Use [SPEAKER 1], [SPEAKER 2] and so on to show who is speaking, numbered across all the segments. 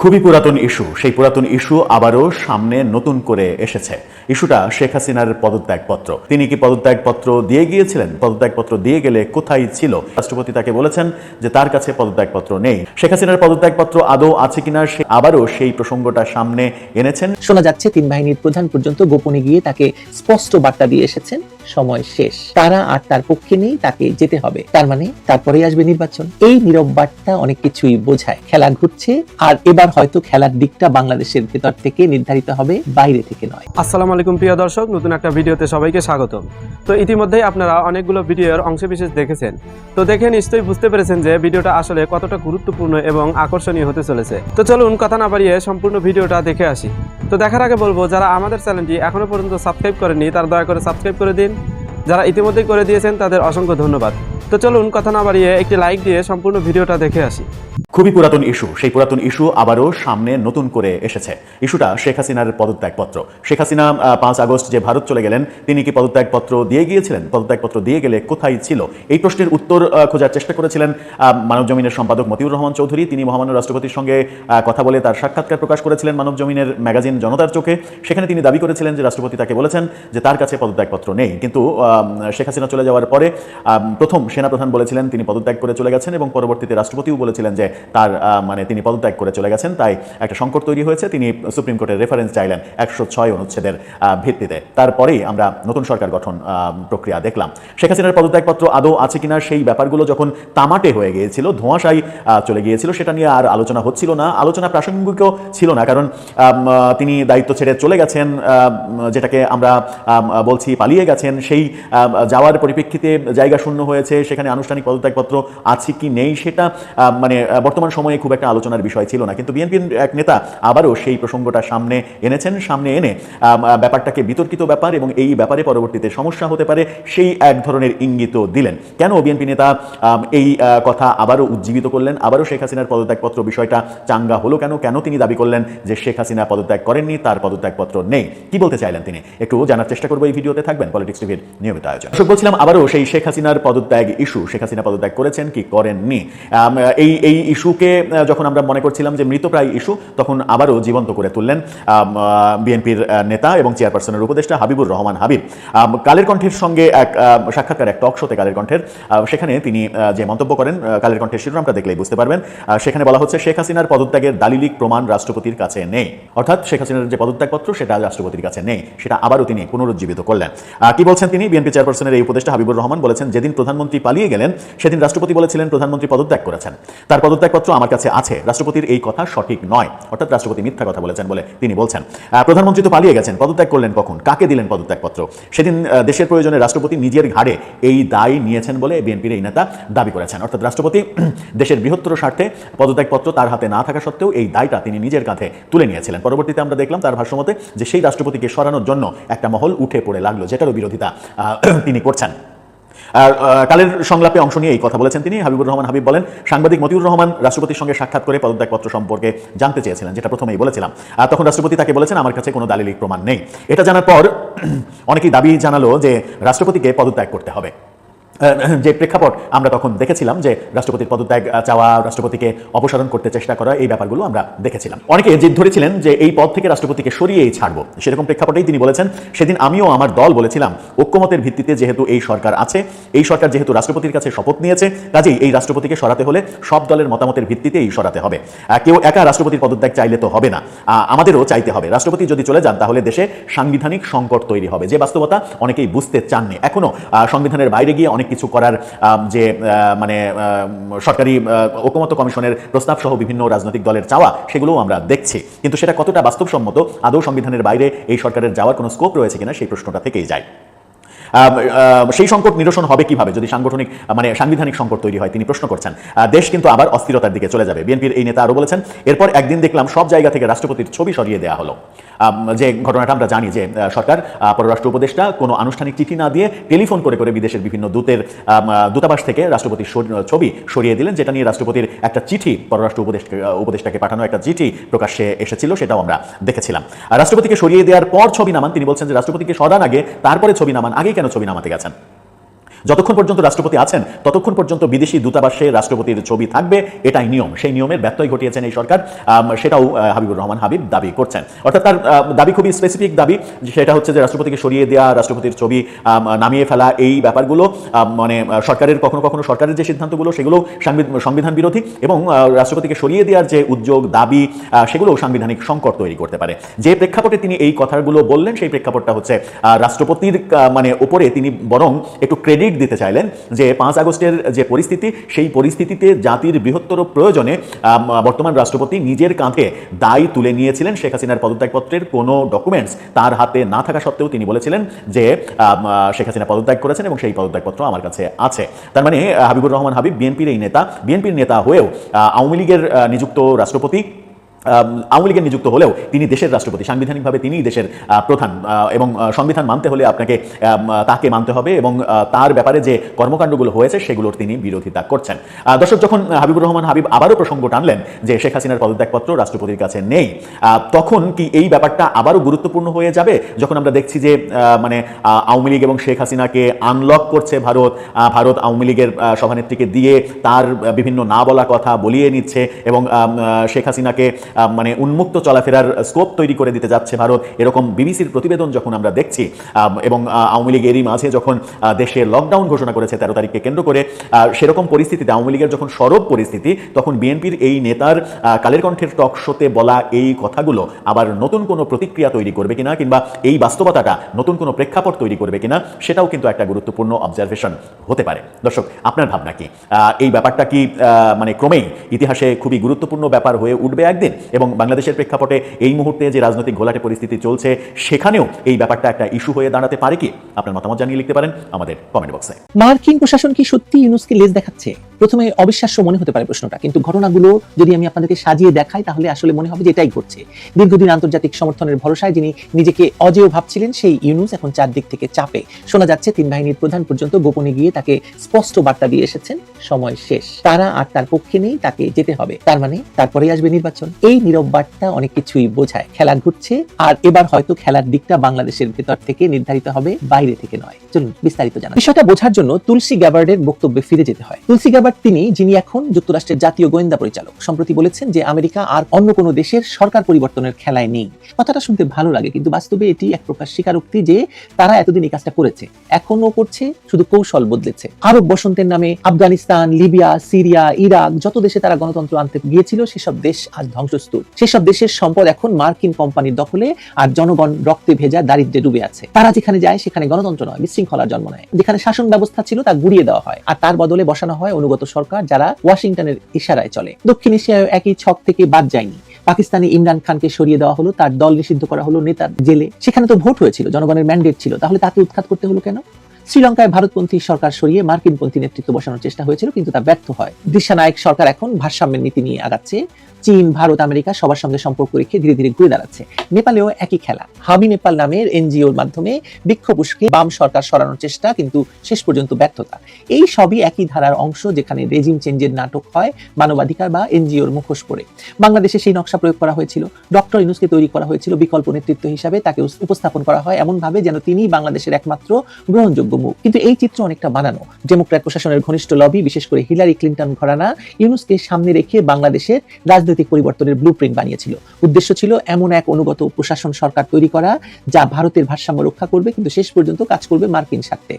[SPEAKER 1] খুবই পুরাতন ইস্যু। সেই পুরাতন ইস্যু আবারও সামনে নতুন করে এসেছে। ইস্যুটা শেখ হাসিনার পদত্যাগপত্র। তিনি কি পদত্যাগপত্র দিয়ে গিয়েছিলেন? পদত্যাগপত্র দিয়ে গেলে কোথায় ছিল? রাষ্ট্রপতি তাকে বলেছেন যে তার কাছে পদত্যাগপত্র নেই। শেখ হাসিনার পদত্যাগপত্র আদৌ আছে কিনা সে আবারও সেই প্রসঙ্গটা সামনে এনেছেন।
[SPEAKER 2] শোনা যাচ্ছে, তিন বাহিনীর প্রধান পর্যন্ত গোপনে গিয়ে তাকে স্পষ্ট বার্তা দিয়ে এসেছেন। সময় শেষ। তারা আর তার পক্ষে নেই, তাকে যেতে হবে। তার মানে তারপরেই আসবে নির্বাচন। এই নীরব বার্তা অনেক কিছুই বোঝায়। খেলা ঘুরছে, আর এবার হয়তো খেলার দিকটা বাংলাদেশের ভেতর থেকে নির্ধারিত হবে, বাইরে থেকে নয়।
[SPEAKER 3] আসসালামু আলাইকুম, প্রিয় দর্শক, নতুন একটা ভিডিওতে সবাইকে স্বাগত তো ইতিমধ্যেই আপনারা অনেকগুলো ভিডিওর অংশবিশেষ দেখেছেন। তো দেখে নিশ্চয়ই বুঝতে পেরেছেন যে ভিডিওটা আসলে কতটা গুরুত্বপূর্ণ এবং আকর্ষণীয় হতে চলেছে। তো চলুন, কথা না বাড়িয়ে সম্পূর্ণ ভিডিওটা দেখে আসি। তো দেখার আগে বলব, যারা আমাদের চ্যানেলটি এখনও পর্যন্ত সাবস্ক্রাইব করেননি, তারা দয়া করে সাবস্ক্রাইব করে দিন। যারা ইতিমধ্যেই করে দিয়েছেন, তাদের অসংখ্য ধন্যবাদ। তো চলুন, কথা না বাড়িয়ে একটি লাইক দিয়ে সম্পূর্ণ ভিডিওটা দেখে আসি।
[SPEAKER 1] খুবই পুরাতন ইস্যু। সেই পুরাতন ইস্যু আবারও সামনে নতুন করে এসেছে। ইস্যুটা শেখ হাসিনার পদত্যাগপত্র। শেখ হাসিনা পাঁচ আগস্ট যে ভারত চলে গেলেন, তিনি কি পদত্যাগপত্র দিয়ে গিয়েছিলেন? পদত্যাগপত্র দিয়ে গেলে কোথায় ছিল? এই প্রশ্নের উত্তর খোঁজার চেষ্টা করেছিলেন মানব জমিনের সম্পাদক মতিউর রহমান চৌধুরী। তিনি মহামান্য রাষ্ট্রপতির সঙ্গে কথা বলে তার সাক্ষাৎকার প্রকাশ করেছিলেন মানব জমিনের ম্যাগাজিন জনতার চোখে। সেখানে তিনি দাবি করেছিলেন যে রাষ্ট্রপতি তাকে বলেছেন যে তার কাছে পদত্যাগপত্র নেই। কিন্তু শেখ হাসিনা চলে যাওয়ার পরে প্রথম সেনাপ্রধান বলেছিলেন তিনি পদত্যাগ করে চলে গেছেন এবং পরবর্তীতে রাষ্ট্রপতিও বলেছিলেন যে তার মানে তিনি পদত্যাগ করে চলে গেছেন। তাই একটা সংকট তৈরি হয়েছে। তিনি সুপ্রিম কোর্টের রেফারেন্স চাইলেন একশো ছয় অনুচ্ছেদের ভিত্তিতে। তারপরেই আমরা নতুন সরকার গঠন প্রক্রিয়া দেখলাম। শেখ হাসিনার পদত্যাগপত্র আদৌ আছে কিনা সেই ব্যাপারগুলো যখন তামাটে হয়ে গিয়েছিল ধোঁয়াশাই চলে গিয়েছিল সেটা নিয়ে আর আলোচনা হচ্ছিল না। আলোচনা প্রাসঙ্গিকও ছিল না কারণ তিনি দায়িত্ব ছেড়ে চলে গেছেন যেটাকে আমরা আম, বলছি পালিয়ে গেছেন। সেই যাওয়ার পরিপ্রেক্ষিতে জায়গা শূন্য হয়েছে। সেখানে আনুষ্ঠানিক পদত্যাগপত্র আছে কি নেই সেটা মানে বর্তমান সময়ে খুব একটা আলোচনার বিষয় ছিল না। কিন্তু বিএনপির এক নেতা আবারও সেই প্রসঙ্গটা সামনে এনেছেন, সামনে এনে ব্যাপারটাকে বিতর্কিত ব্যাপার এবং এই ব্যাপারে পরবর্তীতে সমস্যা হতে পারে সেই এক ধরনের ইঙ্গিত দিলেন। কেন বিএনপি নেতা এই কথা আবারও উজ্জীবিত করলেন? আবারও শেখ হাসিনার পদত্যাগপত্র বিষয়টা চাঙ্গা হলো কেন? কেন তিনি দাবি করলেন যে শেখ হাসিনা পদত্যাগ করেননি, তার পদত্যাগপত্র নেই? কি বলতে চাইলেন তিনি? একটু জানার চেষ্টা করব এই ভিডিওতে, থাকবেন পলিটিক্স টিভির নিয়মিত আয়োজন। দর্শক, বলছিলাম আবারও সেই শেখ হাসিনার পদত্যাগ ইস্যু শেখ হাসিনা পদত্যাগ করেছেন কি করেননি? এই এই ইস্যুকে যখন আমরা মনে করছিলাম যে মৃতপ্রায় ইস্যু, তখন আবারও জীবন্ত করে তুললেন বিএনপির নেতা এবং চেয়ারপারসনের উপদেষ্টা হাবিবুর রহমান হাবিব। কালের কণ্ঠের সঙ্গে এক সাক্ষাৎকার এক টক শোতে কালের কণ্ঠের সেখানে তিনি যে মন্তব্য করেন কালের কণ্ঠের শিরোনামটা দেখলেই বুঝতে পারবেন। সেখানে বলা হচ্ছে, শেখ হাসিনার পদত্যাগের দালিলিক প্রমাণ রাষ্ট্রপতির কাছে নেই। অর্থাৎ শেখ হাসিনার যে পদত্যাগপত্র, সেটা রাষ্ট্রপতির কাছে নেই। সেটা আবারও তিনি পুনরুজ্জীবিত করলেন। কি বলছেন তিনি? বিএনপি চেয়ারপারসনের এই উপদেষ্টা হাবিবুর রহমান বলেছেন, যেদিন প্রধানমন্ত্রী পালিয়ে গেলেন, সেদিন রাষ্ট্রপতি বলেছিলেন প্রধানমন্ত্রী পদত্যাগ করেছেন। তার পদত্যাগপত্র আমার কাছে আছে। রাষ্ট্রপতির এই কথা সঠিক নয়। অর্থাৎ রাষ্ট্রপতি মিথ্যা কথা বলেছেন বলে তিনি বলছেন। প্রধানমন্ত্রী তো পালিয়ে গেছেন। পদত্যাগ করলেন কখন? কাকে দিলেন পদত্যাগপত্র? সেদিন দেশের প্রয়োজনে রাষ্ট্রপতি নিজের ঘাড়ে এই দায় নিয়েছেন বলে বিএনপির এই নেতা দাবি করেছেন। অর্থাৎ রাষ্ট্রপতি দেশের বৃহত্তর স্বার্থে পদত্যাগপত্র তার হাতে না থাকা সত্ত্বেও এই দায়টা তিনি নিজের কাঁধে তুলে নিয়েছিলেন। পরবর্তীতে আমরা দেখলাম তার ভাষ্যমতে যে সেই রাষ্ট্রপতিকে সরানোর জন্য একটা মহল উঠে পড়ে লাগল, যেটারও বিরোধিতা তিনি করছেন। আর কালের সংলাপে অংশ নিয়ে এই কথা বলেছেন তিনি। হাবিবুর রহমান হাবিব বলেন, সাংবাদিক মতিউর রহমান রাষ্ট্রপতির সঙ্গে সাক্ষাৎ করে পদত্যাগপত্র সম্পর্কে জানতে চেয়েছিলেন, যেটা প্রথমেই বলেছিলাম। আর তখন রাষ্ট্রপতি তাকে বলেছেন, আমার কাছে কোনো দালিলিক প্রমাণ নেই। এটা জানার পর অনেকেই দাবি জানালো যে রাষ্ট্রপতিকে পদত্যাগ করতে হবে। যে প্রেক্ষাপট আমরা তখন দেখেছিলাম যে রাষ্ট্রপতির পদত্যাগ চাওয়া রাষ্ট্রপতিকে অপসারণ করতে চেষ্টা করা এই ব্যাপারগুলো আমরা দেখেছিলাম। অনেকে জিদ ধরেছিলেন যে এই পদ থেকে রাষ্ট্রপতিকে সরিয়েই ছাড়বো। সেরকম প্রেক্ষাপটেই তিনি বলেছেন সেদিন আমিও আমার দল বলেছিলাম ঐক্যমতের ভিত্তিতে যেহেতু এই সরকার আছে এই সরকার যেহেতু রাষ্ট্রপতির কাছে শপথ নিয়েছে কাজেই এই রাষ্ট্রপতিকে সরাতে হলে সব দলের মতামতের ভিত্তিতেই সরাতে হবে। কেউ একা রাষ্ট্রপতির পদত্যাগ চাইলে তো হবে না। আমাদেরও চাইতে হবে। রাষ্ট্রপতি যদি চলে যান তাহলে দেশে সাংবিধানিক সংকট তৈরি হবে। যে বাস্তবতা অনেকেই বুঝতে চাননি। এখনও আহ, সংবিধানের বাইরে গিয়ে অনেক কিছু করার যে মানে সরকারি ঐকমত্য কমিশনের প্রস্তাব সহ বিভিন্ন রাজনৈতিক দলের চাওয়া, সেগুলোও আমরা দেখছি। কিন্তু সেটা কতটা বাস্তবসম্মত, আদৌ সংবিধানের বাইরে এই সরকারের যাওয়ার কোনো স্কোপ রয়েছে কিনা, সেই প্রশ্নটা থেকেই যায়। সেই সংকট নিরসন হবে কীভাবে? যদি সাংগঠনিক মানে সাংবিধানিক সংকট তৈরি হয়, তিনি প্রশ্ন করছেন। দেশ কিন্তু আবার অস্থিরতার দিকে চলে যাবে। বিএনপির এই নেতা আরও বলেছেন, এরপর একদিন দেখলাম সব জায়গা থেকে রাষ্ট্রপতির ছবি সরিয়ে দেওয়া হলো। যে ঘটনাটা আমরা জানি যে সরকার পররাষ্ট্র উপদেষ্টা কোনো আনুষ্ঠানিক চিঠি না দিয়ে টেলিফোন করে করে বিদেশের বিভিন্ন দূতের দূতাবাস থেকে রাষ্ট্রপতির ছবি সরিয়ে দিলেন, যেটা নিয়ে রাষ্ট্রপতির একটা চিঠি, পররাষ্ট্র উপদেষ্টা উপদেষ্টাকে পাঠানো একটা চিঠি প্রকাশ্যে এসেছিল, সেটাও আমরা দেখেছিলাম। রাষ্ট্রপতিকে সরিয়ে দেওয়ার পর ছবি নামান, তিনি বলছেন যে, রাষ্ট্রপতিকে সরান আগে, তারপরে ছবি নামান, আগেই কেন ছবি নামাতে গেছেন? যতক্ষণ পর্যন্ত রাষ্ট্রপতি আছেন ততক্ষণ পর্যন্ত বিদেশি দূতাবাসে রাষ্ট্রপতির ছবি থাকবে এটাই নিয়ম। সেই নিয়মের ব্যত্যয় ঘটিয়েছেন এই সরকার। সেটাও হাবিবুর রহমান হাবিব দাবি করছেন। অর্থাৎ তার দাবি খুবই স্পেসিফিক দাবি সেটা হচ্ছে যে রাষ্ট্রপতিকে সরিয়ে দেওয়া রাষ্ট্রপতির ছবি নামিয়ে ফেলা এই ব্যাপারগুলো মানে সরকারের কখনো কখনো সরকারের যে সিদ্ধান্তগুলো সেগুলো সংবিধান বিরোধী এবং রাষ্ট্রপতিকে সরিয়ে দেওয়ার যে উদ্যোগ দাবি আহ, সেগুলো সাংবিধানিক সংকট তৈরি করতে পারে। যে প্রেক্ষাপটে তিনি এই কথাগুলো বললেন সেই প্রেক্ষাপটটা হচ্ছে রাষ্ট্রপতির মানে উপরে তিনি বরং একটু ক্রেডিট দিতে চাইলেন যে পাঁচ আগস্টের যে পরিস্থিতি, সেই পরিস্থিতিতে জাতির বৃহত্তর প্রয়োজনে বর্তমান রাষ্ট্রপতি নিজের কাঁধে দায় তুলে নিয়েছিলেন শেখ হাসিনার পদত্যাগপত্রের কোনো ডকুমেন্টস তার হাতে না থাকা সত্ত্বেও তিনি বলেছিলেন যে শেখ হাসিনা পদত্যাগ করেছেন এবং সেই পদত্যাগপত্র আমার কাছে আছে। তার মানে হাবিবুর রহমান হাবিব, বিএনপির এই নেতা, বিএনপির নেতা হয়েও আওয়ামী লীগের নিযুক্ত রাষ্ট্রপতি আওয়ামী লীগের নিযুক্ত হলেও তিনি দেশের রাষ্ট্রপতি। সাংবিধানিকভাবে তিনিই দেশের প্রধান। এবং সংবিধান মানতে হলে আপনাকে তাকে মানতে হবে এবং তার ব্যাপারে যে কর্মকাণ্ডগুলো হয়েছে সেগুলোর তিনি বিরোধিতা করছেন। দর্শক, যখন হাবিবুর রহমান হাবিব আবারও প্রসঙ্গ টানলেন যে শেখ হাসিনার পদত্যাগপত্র রাষ্ট্রপতির কাছে নেই তখন কি এই ব্যাপারটা আবারও গুরুত্বপূর্ণ হয়ে যাবে? যখন আমরা দেখছি যে মানে আওয়ামী লীগ এবং শেখ হাসিনাকে আনলক করছে ভারত ভারত আওয়ামী লীগের সভানেত্রীকে দিয়ে তার বিভিন্ন না বলা কথা বলিয়ে নিচ্ছে এবং শেখ হাসিনাকে মানে উন্মুক্ত চলাফেরার স্কোপ তৈরি করে দিতে যাচ্ছে ভারত। এরকম বিবিসির প্রতিবেদন যখন আমরা দেখছি এবং আওয়ামী লীগ এরই মাঝে যখন দেশে লকডাউন ঘোষণা করেছে তেরো তারিখকে কেন্দ্র করে সেরকম পরিস্থিতিতে আওয়ামী লীগের যখন সরব পরিস্থিতি, তখন বিএনপির এই নেতার কালের কণ্ঠের টক শোতে বলা এই কথাগুলো আবার নতুন কোনো প্রতিক্রিয়া তৈরি করবে কিনা, কিংবা এই বাস্তবতাটা নতুন কোনো প্রেক্ষাপট তৈরি করবে কিনা, সেটাও কিন্তু একটা গুরুত্বপূর্ণ অবজারভেশন হতে পারে। দর্শক, আপনার ভাবনা কি? এই ব্যাপারটা কি মানে ক্রমেই ইতিহাসে খুবই গুরুত্বপূর্ণ ব্যাপার হয়ে উঠবে একদিন? এবং বাংলাদেশের প্রেক্ষাপটে এই মুহূর্তে যে রাজনৈতিক ঘোলাটে পরিস্থিতি চলছে, সেখানেও এই ব্যাপারটা একটা ইস্যু হয়ে দাঁড়াতে পারে কি? আপনার মতামত জানিয়ে লিখতে পারেন আমাদের কমেন্ট বক্সে
[SPEAKER 2] মার্কিন প্রশাসন কি সত্যি ইউনুসকে লেজ দেখাচ্ছে? প্রথমে অবিশ্বাস্য মনে হতে পারে প্রশ্নটা, কিন্তু ঘটনাগুলো যদি আমি আপনাদেরকে সাজিয়ে দেখাই, তাহলে আসলে মনে হবে যে এটাই ঘটছে। দীর্ঘদিন আন্তর্জাতিক সমর্থনের ভরসায় যিনি নিজেকে অজেয় ভাবছিলেন, সেই ইউনুস এখন চারদিক থেকে চাপে। শোনা যাচ্ছে, তিন বাহিনীর প্রধান পর্যন্ত গোপনে গিয়ে তাকে স্পষ্ট বার্তা দিয়ে এসেছেন, সময় শেষ। তারা আর তার পক্ষে নেই, তাকে যেতে হবে। তার মানে তারপরেই আসবে নির্বাচন। এই নীরব বার্তা অনেক কিছুই বোঝায়। খেলা ঘুরছে, আর এবার হয়তো খেলার দিকটা বাংলাদেশের ভেতর থেকে নির্ধারিত হবে, বাইরে থেকে নয়। চলুন বিস্তারিত জানা বিষয়টা বোঝার জন্য তুলসী গ্যাবার্ডের বক্তব্যে ফিরে যেতে হয়। তুলসী গ্যাবার্ড তিনি, যিনি এখন যুক্তরাষ্ট্রের জাতীয় গোয়েন্দা পরিচালক, সম্প্রতি বলেছেন যে আমেরিকা আর অন্য কোনো দেশের সরকার পরিবর্তনের খেলায় নেই। কথাটা শুনতে ভালো লাগে, কিন্তু বাস্তবে এটি এক প্রকার স্বীকারোক্তি যে তারা এতদিন এই কাজটা করেছে এখনও করছে, শুধু কৌশল বদলেছে। আরব বসন্তের নামে আফগানিস্তান, লিবিয়া, সিরিয়া, ইরাক, যত দেশে তারা গণতন্ত্র আনতে গিয়েছিল, সেসব দেশ আজ ধ্বংসস্তূপ। সেসব দেশের সম্পদ এখন মার্কিন কোম্পানির দখলে আর জনগণ রক্তে ভেজা দারিদ্রে ডুবে আছে। তারা যেখানে যায়, সেখানে গণতন্ত্র নয়, বিশৃঙ্খলার জন্ম নেয়। যেখানে শাসন ব্যবস্থা ছিল, তা গুড়িয়ে দেওয়া হয়, আর তার বদলে বসানো হয়, অনুগত সরকার যারা ওয়াশিংটনের ইশারায় চলে। দক্ষিণ এশিয়ায় একই ছক থেকে বাদ যায়নি। পাকিস্তানে ইমরান খানকে সরিয়ে দেওয়া হলো, তার দল নিষিদ্ধ করা হলো নেতার জেলে। সেখানে তো ভোট হয়েছিল, জনগণের ম্যান্ডেট ছিল। তাহলে তাকে উৎখাত করতে হলো কেন? শ্রীলঙ্কায় ভারতপন্থী সরকার সরিয়ে মার্কিনপন্থী নেতৃত্ব বসানোর চেষ্টা হয়েছিল, কিন্তু তা ব্যর্থ হয়। দৃশ্যনায়ক সরকার এখন ভারসাম্যের নীতি নিয়ে আগাচ্ছে। চীন, ভারত, আমেরিকা সবার সঙ্গে সম্পর্ক রেখে ধীরে ধীরে ঘুরে দাঁড়াচ্ছে। নেপালেও একই খেলা। হাবি নেপাল নামের এনজিওর মাধ্যমে বিক্ষোভ উস্কে বাম সরকার সরানোর চেষ্টা, কিন্তু শেষ পর্যন্ত ব্যর্থতা। এই সবই একই ধারার অংশ যেখানে রেজিম চেঞ্জের নাটক হয়, মানবাধিকার বা এনজিওর মুখোশ পরে বাংলাদেশে সেই নকশা প্রয়োগ করা হয়েছিল। ডক্টর ইনুসকে তৈরি করা হয়েছিল বিকল্প নেতৃত্ব হিসাবে, তাকে উপস্থাপন করা হয় এমন ভাবে যেন তিনি বাংলাদেশের একমাত্র গ্রহণযোগ্য মুখ। কিন্তু এই চিত্র অনেকটা বানানো। ডেমোক্র্যাট প্রশাসনের ঘনিষ্ঠ লবি বিশেষ করে হিলারি ক্লিন্টন ঘরানা, ইউনুসকে সামনে রেখে বাংলাদেশের রাজনৈতিক পরিবর্তনের ব্লু বানিয়েছিল। উদ্দেশ্য ছিল এমন এক অনুগত প্রশাসন সরকার তৈরি করা, যা ভারতের ভারসাম্য রক্ষা করবে, কিন্তু শেষ পর্যন্ত কাজ করবে মার্কিন স্বার্থে।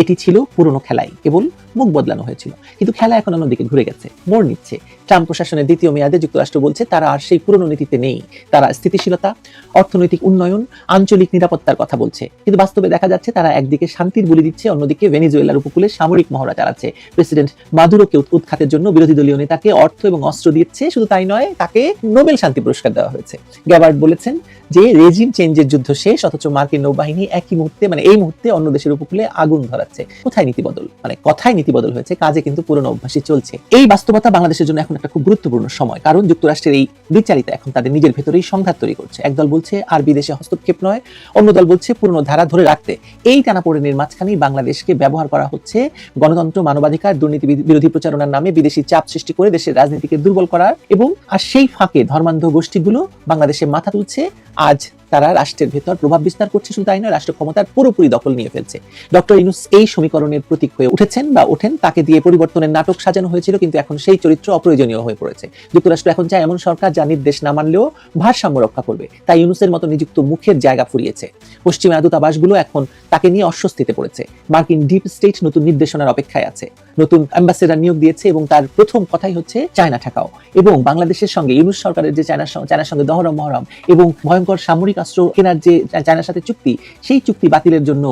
[SPEAKER 2] এটি ছিল পুরনো খেলাই। কেবল মুখ বদলানো হয়েছিল। কিন্তু খেলা এখন অন্যদিকে ঘুরে গেছে, মোড় নিচ্ছে। ট্রাম্প প্রশাসনের দ্বিতীয় মেয়াদে যুক্তরাষ্ট্র বলছে, তারা আর সেই পুরনো নীতিতে নেই। তারা স্থিতিশীলতা, অর্থনৈতিক উন্নয়ন, আঞ্চলিক নিরাপত্তার কথা বলছে। কিন্তু বাস্তবে দেখা যাচ্ছে, তারা একদিকে শান্তির বলি দিচ্ছে, অন্যদিকে ভেনিজুয়েলার উপকূলে সামরিক মহড়া চালাচ্ছে। প্রেসিডেন্ট মাদুরোকে উৎখাতের জন্য বিরোধী দলীয় নেতাকে অর্থ এবং অস্ত্র দিচ্ছে, শুধু তাই নয়, তাকে নোবেল শান্তি পুরস্কার দেওয়া হয়েছে। গ্যাবার্ড বলেছেন যে, রেজিম চেঞ্জের যুদ্ধ শেষ, অথচ মার্কিন নৌবাহিনী একই মুহূর্তে মানে এই মুহূর্তে অন্য দেশের উপকূলে আগুন ধরাচ্ছে। কোথায় নীতি বদল? মানে কথায় নীতি বদল হয়েছে, কাজে কিন্তু পুরনো অভ্যাসই চলছে। এই বাস্তবতা বাংলাদেশের জন্য এখন একটা খুব গুরুত্বপূর্ণ সময়, কারণ যুক্তরাষ্ট্রের এই বিচারিতা এখন তাদের নিজের ভেতরেই সংঘাত তৈরি করছে। একদল বলছে, আর বিদেশে হস্তক্ষেপ নয়। অন্য দল বলছে, পুরনো ধারা ধরে রাখতে। এই টানাপোড়েনের মাঝখানেই বাংলাদেশকে ব্যবহার করা হচ্ছে গণতন্ত্র, মানবাধিকার, দুর্নীতি বিরোধী প্রচারণার নামে বিদেশি চাপ সৃষ্টি করে দেশের রাজনীতিকে দুর্বল করার এবং আর সেই ফাঁকে ধর্মান্ধ গোষ্ঠীগুলো বাংলাদেশে মাথা তুলছে। আজ তারা রাষ্ট্রের ভেতর প্রভাব বিস্তার করছে, শুধু তাই নয় রাষ্ট্র ক্ষমতার পুরোপুরি দখল নিয়ে ফেলছে। ডক্টর ইনুস এই সমীকরণের প্রতীক হয়ে উঠেছেন বা ওঠেন, তাকে দিয়ে পরিবর্তনের নাটক সাজানো হয়েছিল, কিন্তু এখন সেই চরিত্র অপ্রয়োজনীয় হয়ে পড়েছে। যুক্তরাষ্ট্র এখন চায় এমন সরকার যা নির্দেশ না মানলেও ভারসাম্য রক্ষা করবে। তাই ইউনুসের মতো নিযুক্ত মুখের জায়গা ফুরিয়েছে। পশ্চিমা দূতাবাসগুলো এখন তাকে নিয়ে অস্বস্তিতে পড়েছে। মার্কিন ডিপ স্টেট নতুন নির্দেশনার অপেক্ষায় আছে। নতুন অ্যাম্বাসেডার নিয়োগ দিয়েছে এবং তার প্রথম কথাই হচ্ছে চায়না ঠেকাও। এবং বাংলাদেশের সঙ্গে ইউনুস সরকারের যে চায়নার চায়নার সঙ্গে দহরম মহরম এবং ভয়ঙ্কর সামরিক অস্ত্র কেনার যে চায়নার সাথে চুক্তি সেই চুক্তি বাতিলের জন্য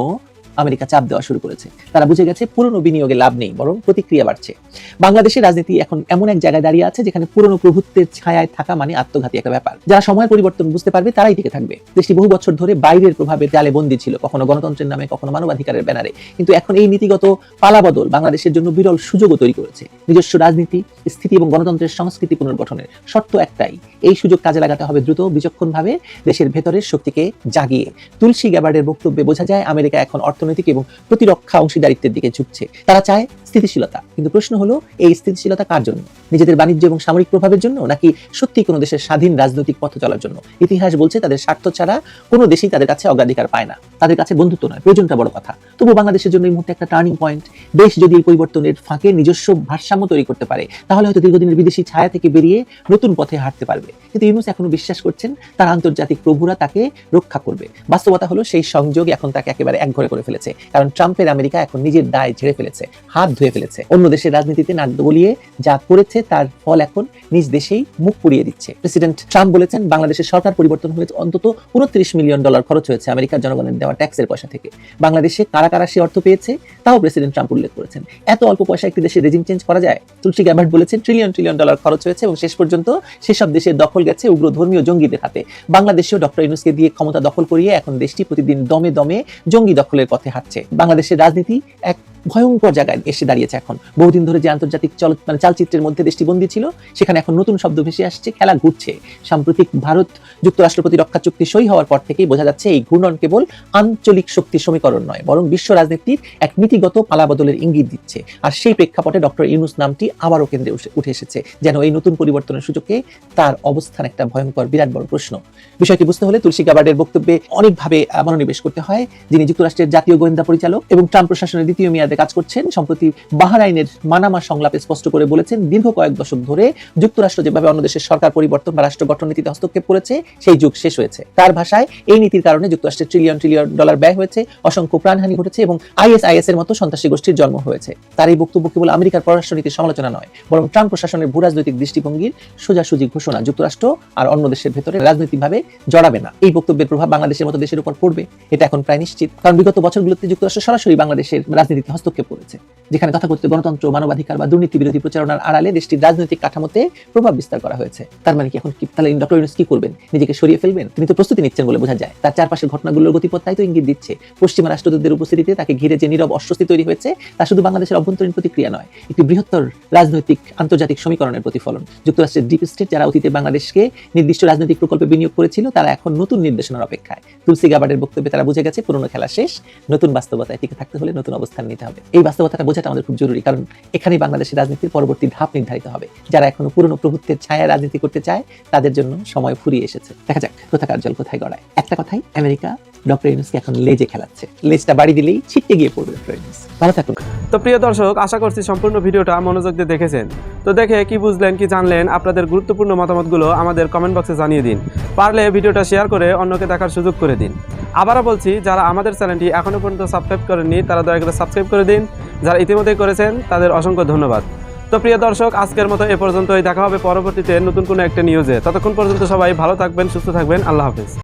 [SPEAKER 2] আমেরিকা চাপ দেওয়া শুরু করেছে। তারা বুঝে গেছে পুরনো বিনিয়োগে লাভ নেই, বরং প্রতিক্রিয়া বাড়ছে। বাংলাদেশের রাজনীতি এখন এমন এক জায়গায় দাঁড়িয়ে আছে যেখানে পুরনো প্রভুত্বের ছায়ায় থাকা মানে আত্মঘাতী একটা ব্যাপার। যারা সময়ের পরিবর্তন বুঝতে পারবে, তারাই টিকে থাকবে। দেশটি বহু বছর ধরে বাইরের প্রভাবের জালে বন্দী ছিল, কখনো গণতন্ত্রের নামে, কখনো মানবাধিকারের ব্যানারে। কিন্তু এখন এই নীতিগত পালাবদল বাংলাদেশের জন্য বিরল সুযোগও তৈরি করেছে। নিজস্ব রাজনীতি, স্থিতি এবং গণতন্ত্রের সংস্কৃতি পুনর্গঠনের শর্ত একটাই। এই সুযোগ কাজে লাগাতে হবে দ্রুত, বিচক্ষণভাবে দেশের ভেতরের শক্তিকে জাগিয়ে। তুলসী গ্যাবার্ডের বক্তব্যে বোঝা যায়, আমেরিকা এখন অর্থনৈতিক এবং প্রতিরক্ষা অংশীদারিত্বের দিকে ঝুঁকছে। তারা চায় স্থিতিশীলতা? কিন্তু প্রশ্ন হলো, এই স্থিতিশীলতা কার জন্য? নিজেদের বাণিজ্য এবং সামরিক প্রভাবের জন্য, নাকি সত্যি কোনো দেশের স্বাধীন রাজনৈতিক পথ চলার জন্য? ইতিহাস বলছে, তাদের স্বার্থ ছাড়া কোনো দেশই তাদের কাছে অগ্রাধিকার পায় না। তাদের কাছে বন্ধুত্ব নয়, প্রয়োজনটা বড় কথা। তবু বাংলাদেশের জন্য এই মুহূর্তে একটা টার্নিং পয়েন্ট দেশ যদি এই পরিবর্তনের ফাঁকে নিজস্ব ভারসাম্য তৈরি করতে পারে, তাহলে হয়তো দীর্ঘদিনের বিদেশি ছায়া থেকে বেরিয়ে নতুন পথে হাঁটতে পারবে। কিন্তু ইউনুস এখনও বিশ্বাস করছেন, তার আন্তর্জাতিক প্রভুরা তাকে রক্ষা করবে। বাস্তবতা হলো, সেই সংযোগ এখন তাকে একেবারে একঘরে করে ফেলেছে। কারণ ট্রাম্পের আমেরিকা এখন নিজের দায় ঝেড়ে ফেলেছে। হাত ধুয়ে ফেলেছে। অন্য দেশের রাজনীতিতে নাক গলিয়ে যা করেছে তার ফল এখন নিজ দেশেই মুখ পুড়িয়ে দিচ্ছে। প্রেসিডেন্ট ট্রাম্প বলেছেন বাংলাদেশের সরকার পরিবর্তন হয়েছে অন্তত উনত্রিশ মিলিয়ন ডলার খরচ হয়েছে আমেরিকার জনগণের দেওয়া ট্যাক্সের পয়সা থেকে। বাংলাদেশে কারা কারা সে অর্থ পেয়েছে তাও প্রেসিডেন্ট ট্রাম্প উল্লেখ করেছেন। এত অল্প পয়সা একটি দেশের রেজিম চেঞ্জ করা যায়? তুলসী গ্যাবার্ট বলেছেন ট্রিলিয়ন ট্রিলিয়ন ডলার খরচ হয়েছে এবং শেষ পর্যন্ত সেসব দেশের দখল গেছে উগ্র ধর্মীয় জঙ্গিদের হাতে। বাংলাদেশেও ডক্টর ইউনুসকে দিয়ে ক্ষমতা দখল করিয়ে এখন দেশটি প্রতিদিন দমে দমে জঙ্গি দখলের পথে হাঁটছে। বাংলাদেশের রাজনীতি এক ভয়ঙ্কর জায়গায় এসে দাঁড়িয়েছে এখন। বহুদিন ধরে যে আন্তর্জাতিক চল মানে চালচিত্রের মধ্যে দেশটি বন্দী ছিল, সেখানে এখন নতুন শব্দ ভেসে আসছে, খেলা ঘুরছে। সাম্প্রতিক ভারত যুক্তরাষ্ট্র প্রতিরক্ষা চুক্তি সই হওয়ার পর থেকেই বোঝা যাচ্ছে এই ঘূর্ণন কেবল আঞ্চলিক শক্তি সমীকরণ নয়, বরং বিশ্ব রাজনীতির এক নীতিগত পালাবদলের ইঙ্গিত দিচ্ছে। আর সেই প্রেক্ষাপটে ডক্টর ইউনুস নামটি আবারও কেন্দ্রে উঠে- এসেছে, যেন এই নতুন পরিবর্তনের সুযোগে তার অবস্থান একটা ভয়ঙ্কর, বিরাট বড় প্রশ্ন। বিষয়টি বুঝতে হলে তুলসী গাবার্ডের বক্তব্যে অনেকভাবে মনোনিবেশ করতে হয়, যিনি যুক্তরাষ্ট্রের জাতীয় গোয়েন্দা পরিচালক এবং ট্রাম্প প্রশাসনের দ্বিতীয় মেয়াদে কাজ করছেন। সম্প্রতি বাহরাইনের মানামা সংলাপে স্পষ্ট করে বলেছেন, দীর্ঘ কয়েক দশক ধরে যুক্তরাষ্ট্র যেভাবে অন্য দেশের সরকার পরিবর্তন বা রাষ্ট্র গঠন নীতিতে হস্তক্ষেপ করেছে, সেই যুগ শেষ হয়েছে। তার ভাষায় এই নীতির কারণে যুক্তরাষ্ট্রের ট্রিলিয়ন ট্রিলিয়ন ডলার ব্যয় হয়েছে, অসংখ্য প্রাণহানি ঘটেছে এবং আইএসআইএস এর মতো সন্ত্রাসী গোষ্ঠীর জন্ম হয়েছে। তার এই বক্তব্য কেবল আমেরিকার পররাষ্ট্র নীতির সমালোচনা নয়, বরং ট্রাম্প প্রশাসনের ভূরাজনৈতিক দৃষ্টিভঙ্গির সোজাসুজি ঘোষণা যুক্তরাষ্ট্র আর অন্য দেশের ভেতরে রাজনৈতিকভাবে জড়াবে না। এই বক্তব্যের প্রভাব বাংলাদেশের মতো দেশের উপর পড়বে, এটা এখন প্রায় নিশ্চিত। কারণ বিগত বছরগুলোতে যুক্তরাষ্ট্র সরাসরি বাংলাদেশের রাজনীতিতে হস্তক্ষেপ করেছে, যেখানে তথাকথিত গণতন্ত্র, মানবাধিকার বা দুর্নীতি বিরোধী প্রচারণার আড়ালে দেশটির রাজনৈতিক কাঠামোতে প্রভাব বিস্তার করা হয়েছে। তার মানে কি এখন কি তাহলে ডক্টর ইউনুস কি করবেন? নিজেকে সরিয়ে ফেলবেন? তিনি তো প্রস্তুতি নিচ্ছেন বলে বোঝা যায়। তার চারপাশের ঘটনাগুলোর গতিপথ তাই তো ইঙ্গিত দিচ্ছে। পশ্চিমা রাষ্ট্রদূতদের উপস্থিতিতে তাকে ঘিরে যে নীরব অস্বস্তি তৈরি হয়েছে, তা শুধু বাংলাদেশের অভ্যন্তরীণ প্রতিক্রিয়া নয়, একটি বৃহত্তর রাজনৈতিক আন্তর্জাতিক সমীকরণের প্রতিফলন। যুক্তরাষ্ট্রের ডিপ স্টেট, যারা অতীতে বাংলাদেশকে নির্দিষ্ট রাজনৈতিক প্রকল্পে বিনিয়োগ করেছিল, তারা এখন নতুন নির্দেশনার অপেক্ষায়। তুলসী গাবার্ডের বক্তব্যে তারা বুঝে গেছে, পুরনো খেলা শেষ। নতুন বাস্তবতায় টিকে থাকতে হলে নতুন অবস্থান নিতে হবে। এই বাস্তবতাটা বোঝাটা আমাদের খুব জরুরি, কারণ এখানেই বাংলাদেশের রাজনীতির পরবর্তী ধাপ নির্ধারিত হবে। যারা এখনও পুরনো প্রভুত্বের ছায়া রাজনীতি করতে চায়, তাদের জন্য সময় ফুরিয়ে এসেছে। দেখা যাক, কোথাকার জল কোথায় গড়ায়। একটা কথাই, আমেরিকা ডক্টর ইউনুসকে এখন লেজে খেলাচ্ছে। লেজটা বাড়ি দিলেই ছিটকে গিয়ে পড়বে ডক্টর ইউনুস। ভালো থাকুন।
[SPEAKER 3] তো প্রিয় দর্শক, আশা করছি সম্পূর্ণ ভিডিওটা মনোযোগ দিয়ে দেখেছেন। তো দেখে কি বুঝলেন, কি জানলেন, আপনাদের গুরুত্বপূর্ণ মতামতগুলো আমাদের কমেন্ট বক্সে জানিয়ে দিন। পারলে ভিডিওটা শেয়ার করে অন্যকে দেখার সুযোগ করে দিন। আবারও বলছি, যারা আমাদের চ্যানেলটি এখনও পর্যন্ত সাবস্ক্রাইব করেননি, তারা দয়া করে সাবস্ক্রাইব করে দিন। যারা ইতিমধ্যে করেছেন, তাদের অসংখ্য ধন্যবাদ। তো প্রিয় দর্শক, আজকের মতো এ পর্যন্তই। দেখা হবে পরবর্তীতে নতুন কোনো একটা নিউজে ততক্ষণ পর্যন্ত সবাই ভালো থাকবেন, সুস্থ থাকবেন। আল্লাহ হাফিজ।